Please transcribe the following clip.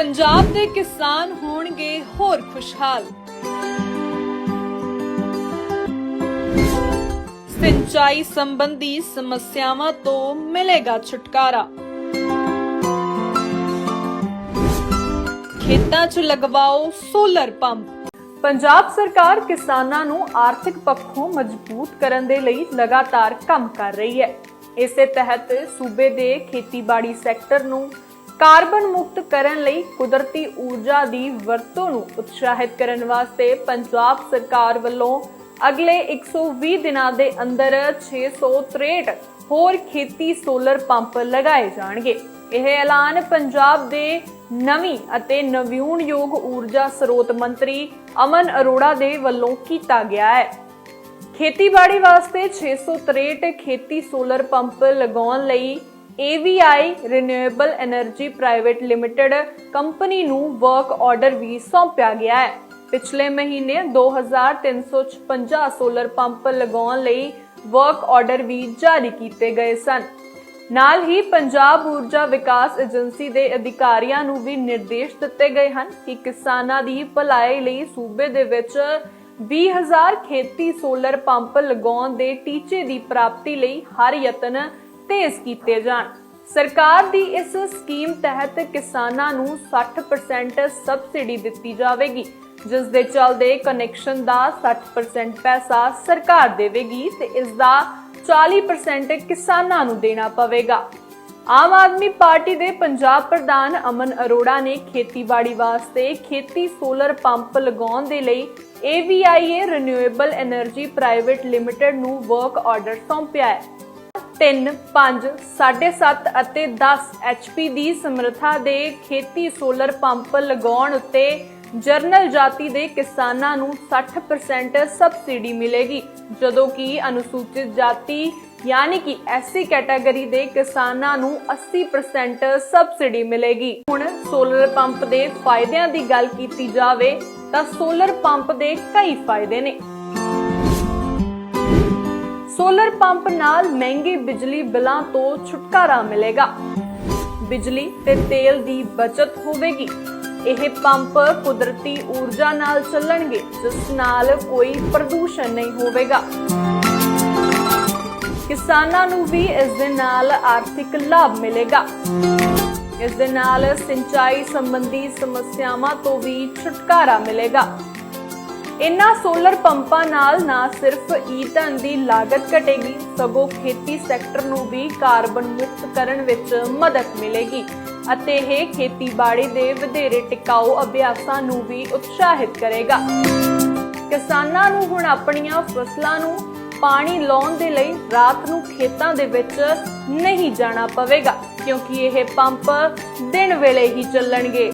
ਪੰਜਾਬ ਦੇ ਕਿਸਾਨ ਹੋਣਗੇ ਹੋਰ ਖੁਸ਼ਹਾਲ। ਸਿੰਚਾਈ ਸੰਬੰਧੀ ਸਮੱਸਿਆਵਾਂ ਤੋਂ ਮਿਲੇਗਾ ਛੁਟਕਾਰਾ। ਖੇਤਾਂ 'ਚ ਲਗਵਾਓ ਸੋਲਰ ਪੰਪ। ਪੰਜਾਬ ਸਰਕਾਰ ਕਿਸਾਨਾਂ ਨੂੰ ਆਰਥਿਕ ਪੱਖੋਂ ਮਜ਼ਬੂਤ ਕਰਨ ਦੇ ਲਈ ਲਗਾਤਾਰ ਕੰਮ ਕਰ ਰਹੀ ਹੈ। ਇਸੇ ਤਹਿਤ ਸੂਬੇ ਦੇ ਖੇਤੀਬਾੜੀ ਸੈਕਟਰ ਨੂੰ ਕਾਰਬਨ ਮੁਕਤ ਕਰਨ ਲਈ ਕੁਦਰਤੀ ਊਰਜਾ ਦੀ ਵਰਤੋਂ ਨੂੰ ਉਤਸ਼ਾਹਿਤ ਕਰਨ ਵਾਸਤੇ ਪੰਜਾਬ ਸਰਕਾਰ ਵੱਲੋਂ ਅਗਲੇ 120 ਦਿਨਾਂ ਦੇ ਅੰਦਰ 663 ਹੋਰ ਖੇਤੀ ਸੋਲਰ ਪੰਪ ਲਗਾਏ ਜਾਣਗੇ। ਇਹ ਐਲਾਨ ਪੰਜਾਬ ਦੇ ਨਵੀਂ ਅਤੇ ਨਵਿਆਉਣਯੋਗ ਊਰਜਾ ਸਰੋਤ ਮੰਤਰੀ ਅਮਨ ਅਰੋੜਾ ਦੇ ਵੱਲੋਂ ਕੀਤਾ ਗਿਆ ਹੈ। ਖੇਤੀਬਾੜੀ ਵਾਸਤੇ 663 ਖੇਤੀ ਸੋਲਰ ਪੰਪ ਲਗਾਉਣ ਲਈ AVI renewable energy private limited company ਨੂੰ ਵਰਕ ਆਰਡਰ ਵੀ ਸੌਂਪਿਆ ਗਿਆ ਹੈ। ਪਿਛਲੇ ਮਹੀਨੇ 2356 ਸੋਲਰ ਪੰਪ ਲਗਾਉਣ ਲਈ ਵਰਕ ਆਰਡਰ ਵੀ ਜਾਰੀ ਕੀਤੇ ਗਏ ਸਨ। ਨਾਲ ਹੀ ਪੰਜਾਬ ਊਰਜਾ ਵਿਕਾਸ ਏਜੰਸੀ ਦੇ ਅਧਿਕਾਰੀਆਂ ਨੂੰ ਵੀ ਨਿਰਦੇਸ਼ ਦਿੱਤੇ ਗਏ ਹਨ ਕਿ ਕਿਸਾਨਾਂ ਦੀ ਭਲਾਈ ਲਈ ਸੂਬੇ ਦੇ ਵਿੱਚ 20000 ਖੇਤੀ ਸੋਲਰ ਪੰਪ ਲਗਾਉਣ ਦੇ ਟੀਚੇ ਦੀ ਪ੍ਰਾਪਤੀ ਲਈ ਹਰ ਯਤਨ ਤੇਜ਼ ਕੀਤੇ ਜਾਣ। ਸਰਕਾਰ ਦੀ ਇਸ ਸਕੀਮ ਤਹਿਤ ਕਿਸਾਨਾਂ ਨੂੰ 60% ਸਬਸਿਡੀ ਦਿੱਤੀ ਜਾਵੇਗੀ, ਜਿਸ ਦੇ ਚਲਦੇ ਕਨੈਕਸ਼ਨ ਦਾ 60% ਪੈਸਾ ਸਰਕਾਰ ਦੇਵੇਗੀ ਤੇ ਇਸ ਦਾ 40% ਕਿਸਾਨਾਂ ਨੂੰ ਦੇਣਾ ਪਵੇਗਾ। ਆਮ ਆਦਮੀ ਪਾਰਟੀ ਦੇ ਪੰਜਾਬ ਪ੍ਰਧਾਨ ਅਮਨ ਅਰੋੜਾ ਨੇ ਖੇਤੀਬਾੜੀ ਵਾਸਤੇ ਖੇਤੀ ਸੋਲਰ ਪੰਪ ਲਗਾਉਣ ਦੇ ਲਈ AVIA renewable energy private limited ਨੂੰ ਵਰਕ ਆਰਡਰ ਸੌਂਪਿਆ ਹੈ। 3 5 7.5 ਅਤੇ 10 HP ਦੀ ਸਮਰੱਥਾ ਦੇ ਖੇਤੀ ਸੋਲਰ ਪੰਪ ਲਗਾਉਣ ਉੱਤੇ ਜਰਨਲ ਜਾਤੀ ਦੇ ਕਿਸਾਨਾਂ ਨੂੰ 60% ਸਬਸਿਡੀ ਮਿਲੇਗੀ। ਜਦੋਂ ਕਿ ਅਨੁਸੂਚਿਤ ਜਾਤੀ, ਯਾਨੀ ਕਿ ਐਸਸੀ ਕੈਟਾਗਰੀ ਦੇ ਕਿਸਾਨਾਂ ਨੂੰ 80% ਸਬਸਿਡੀ ਮਿਲੇਗੀ। ਹੁਣ ਸੋਲਰ ਪੰਪ ਦੇ ਫਾਇਦਿਆਂ ਦੀ ਗੱਲ ਕੀਤੀ ਜਾਵੇ, ਤਾਂ ਸੋਲਰ ਪੰਪ ਦੇ ਕਈ ਫਾਇਦੇ ਨੇ। ਸੋਲਰ ਪੰਪ ਨਾਲ ਮਹਿੰਗੇ ਬਿਜਲੀ ਬਿੱਲਾਂ ਤੋਂ ਛੁਟਕਾਰਾ ਮਿਲੇਗਾ। ਬਿਜਲੀ ਤੇ ਤੇਲ ਦੀ ਬਚਤ ਹੋਵੇਗੀ। ਇਹ ਪੰਪ ਕੁਦਰਤੀ ਊਰਜਾ ਨਾਲ ਚੱਲਣਗੇ, ਜਿਸ ਨਾਲ ਕੋਈ ਪ੍ਰਦੂਸ਼ਣ ਨਹੀਂ ਹੋਵੇਗਾ। ਕਿਸਾਨਾਂ ਨੂੰ ਵੀ ਇਸ ਦੇ ਨਾਲ ਆਰਥਿਕ ਲਾਭ ਮਿਲੇਗਾ। ਇਸ ਦੇ ਨਾਲ ਸਿੰਚਾਈ ਸੰਬੰਧੀ ਸਮੱਸਿਆਵਾਂ ਤੋਂ ਵੀ ਛੁਟਕਾਰਾ ਮਿਲੇਗਾ। ਇਨ੍ਹਾਂ ਸੋਲਰ ਪੰਪਾਂ ਨਾਲ ਨਾ ਸਿਰਫ ਈਂਧਨ ਦੀ ਲਾਗਤ ਘਟੇਗੀ, ਸਗੋਂ ਖੇਤੀ ਸੈਕਟਰ ਨੂੰ ਵੀ ਕਾਰਬਨ ਮੁਕਤ ਕਰਨ ਵਿੱਚ ਮਦਦ ਮਿਲੇਗੀ। ਅਤੇ ਇਹ ਖੇਤੀਬਾੜੀ ਦੇ ਵਧੇਰੇ ਟਿਕਾਊ ਅਭਿਆਸਾਂ ਨੂੰ ਵੀ ਉਤਸ਼ਾਹਿਤ ਕਰੇਗਾ। ਕਿਸਾਨਾਂ ਨੂੰ ਹੁਣ ਆਪਣੀਆਂ ਫਸਲਾਂ ਨੂੰ ਪਾਣੀ ਲਾਉਣ ਦੇ ਲਈ ਰਾਤ ਨੂੰ ਖੇਤਾਂ ਦੇ ਵਿੱਚ ਨਹੀਂ ਜਾਣਾ ਪਵੇਗਾ, ਕਿਉਂਕਿ ਇਹ ਪੰਪ ਦਿਨ ਵੇਲੇ ਹੀ ਚੱਲਣਗੇ।